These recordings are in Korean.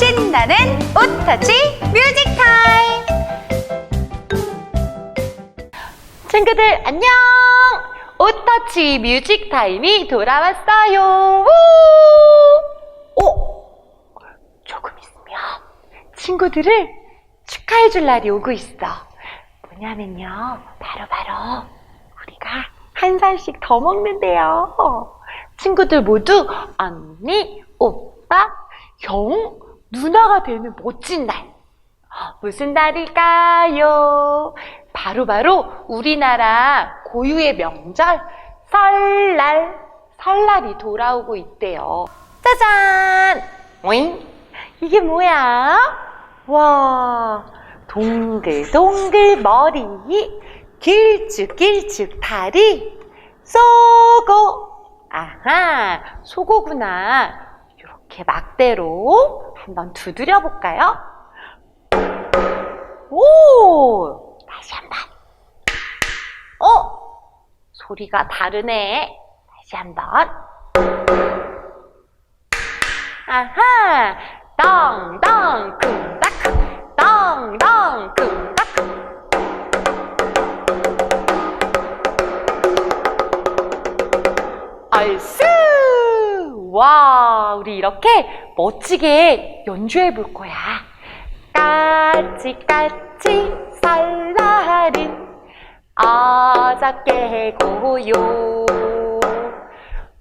신나는 오터치 뮤직 타임! 친구들 안녕! 오터치 뮤직 타임이 돌아왔어요. 우! 오! 조금 있으면 친구들을 축하해 줄 날이 오고 있어. 뭐냐면요. 바로 바로 우리가 한 살씩 더 먹는데요. 친구들 모두 언니, 오빠, 형, 누나가 되는 멋진 날. 무슨 날일까요? 바로 바로 우리나라 고유의 명절 설날, 설날이 돌아오고 있대요. 짜잔! 오잉? 이게 뭐야? 와, 동글동글 머리, 길쭉길쭉 다리, 쏘고. 아하, 소고구나. 이렇게 막대로 한번 두드려 볼까요? 오! 다시 한 번. 어? 소리가 다르네. 다시 한 번. 아하! 덩덩 쿵딱 덩덩 쿵딱 얼쑤! 와, 우리 이렇게 멋지게 연주해 볼 거야. 까치까치 설날은 어저께 고요.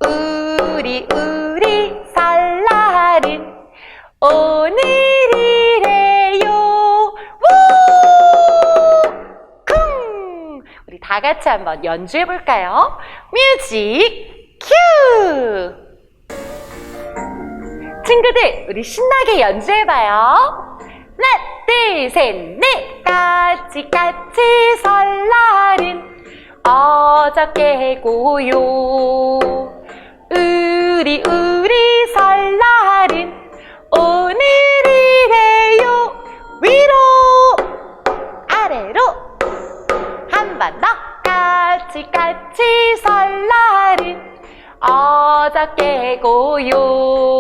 우리 우리 설날은 오늘이래요. 우 쿵! 우리 다 같이 한번 연주해 볼까요? 뮤직 큐 친구들 우리 신나게 연주해봐요 하나, 둘, 셋, 넷. 까치 까치 설날은 어저께 고요. 우리, 우리 설날은 오늘이래요. 위로, 아래로. 한 번 더. 까치 까치 설날은 어저께 고요.